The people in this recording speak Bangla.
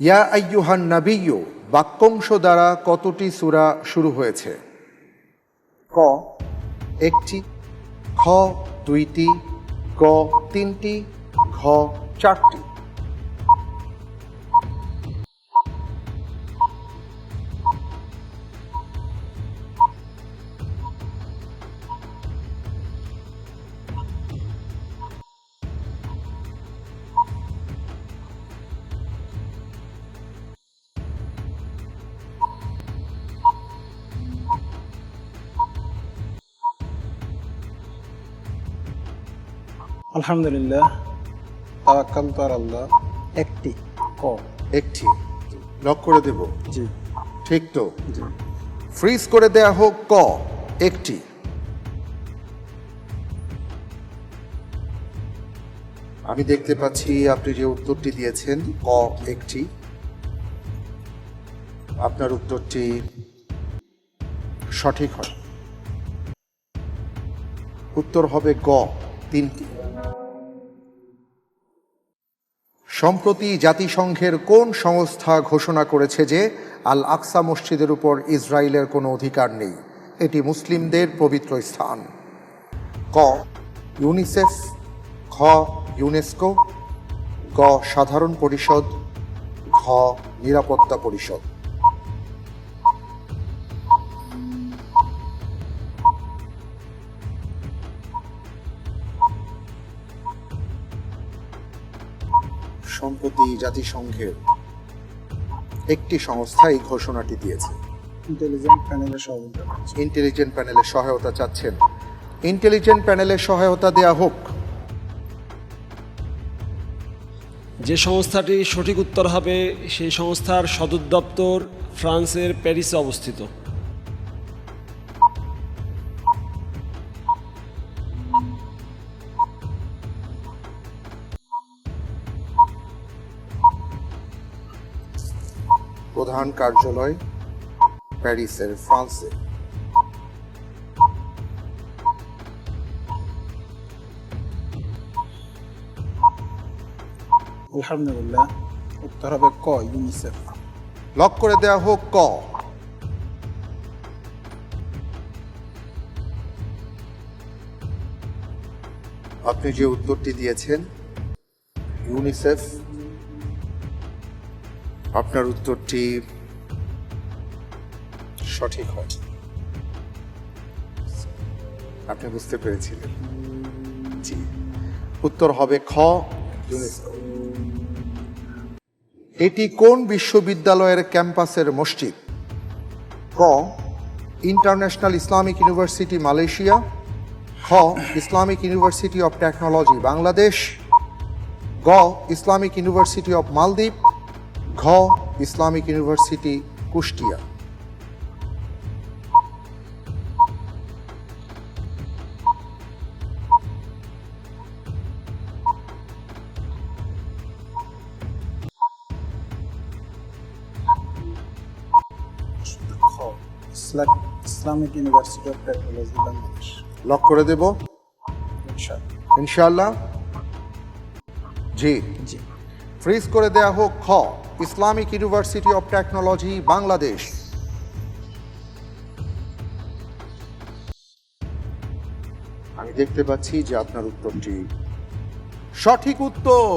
ইয়া আইয়ুহান নাবিয়্যু বাক্যংশ দ্বারা কতটি সুরা শুরু হয়েছে? ক। একটি খ দুইটি ক তিনটি ঘ চারটি। আলহামদুলিল্লাহ। তাওয়াক্কাল আর আল্লাহ একটি ক। একটি। লক করে দেব। জি। ঠিক তো? জি। ফ্রিজ করে দেয়া হোক ক একটি। আমি দেখতে পাচ্ছি আপনি যে উত্তরটি দিয়েছেন ক একটি। আপনার উত্তরটি সঠিক হয়। উত্তর হবে গ তিনটি। সম্প্রতি জাতিসংঘের কোন সংস্থা ঘোষণা করেছে যে আল আকসা মসজিদের উপর ইসরায়েলের কোনো অধিকার নেই? এটি মুসলিমদের পবিত্র স্থান। ক, ইউনিসেফ। খ, ইউনেস্কো। গ, সাধারণ পরিষদ। ঘ, নিরাপত্তা পরিষদ। সম্প্রতি জাতিসংঘের একটি সংস্থা এই ঘোষণাটি দিয়েছে। ইন্টেলিজেন্ট প্যানেলের সহায়তা ইন্টেলিজেন্ট প্যানেলের সহায়তা চাচ্ছেন। ইন্টেলিজেন্ট প্যানেলের সহায়তা দেয়া হোক। যে সংস্থাটি সঠিক উত্তর হবে সেই সংস্থার সদর দপ্তর ফ্রান্সের প্যারিসে অবস্থিত। প্রধান কার্যালয় প্যারিসের ফ্রান্সে। আলহামদুলিল্লাহ উত্তর হবে ক ইউনিসেফ। লক করে দেয়া হোক ক। আপনি যে উত্তরটি দিয়েছেন ইউনিসেফ আপনার উত্তরটি সঠিক হয়। আপনি বুঝতে পেরেছিলেন। জি। উত্তর হবে খ। এটি কোন বিশ্ববিদ্যালয়ের ক্যাম্পাসের মসজিদ? ক। International Islamic University, Malaysia. খ। Islamic University of Technology, Bangladesh. গ। Islamic University of Maldives. ঘ Islamic University Kushtia. Islamic University of Technology Bangladesh. Lock করে দেব। ইনশাআল্লাহ? জি। জি। ফ্রিজ করে দেয়া হোক, খ, Islamic University of Technology, Bangladesh. আমি দেখতে পাচ্ছি যে আপনার উত্তরটি সঠিক উত্তর।